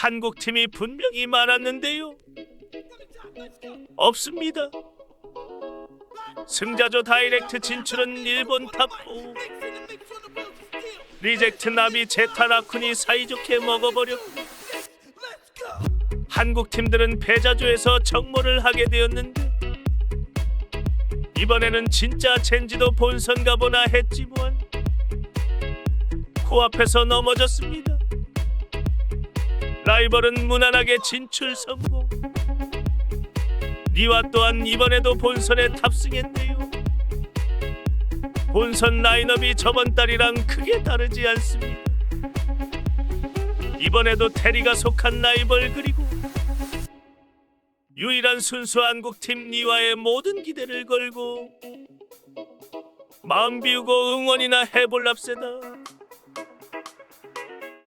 한국 팀이 분명히 많았는데요. 없습니다. 승자조 다이렉트 진출은 일본 탑4 리젝트 나비 제타 라쿤이 사이좋게 먹어버렸고 한국 팀들은 패자조에서 정모를 하게 되었는데 이번에는 진짜 젠지도 본선 가보나 했지만 코앞에서 넘어졌습니다. 라이벌은 무난하게 진출 성공. 니와 또한 이번에도 본선에 탑승했네요. 본선 라인업이 저번 달이랑 크게 다르지 않습니다. 이번에도 테리가 속한 라이벌 그리고 유일한 순수 한국팀 니와의 모든 기대를 걸고 마음 비우고 응원이나 해볼랍세다.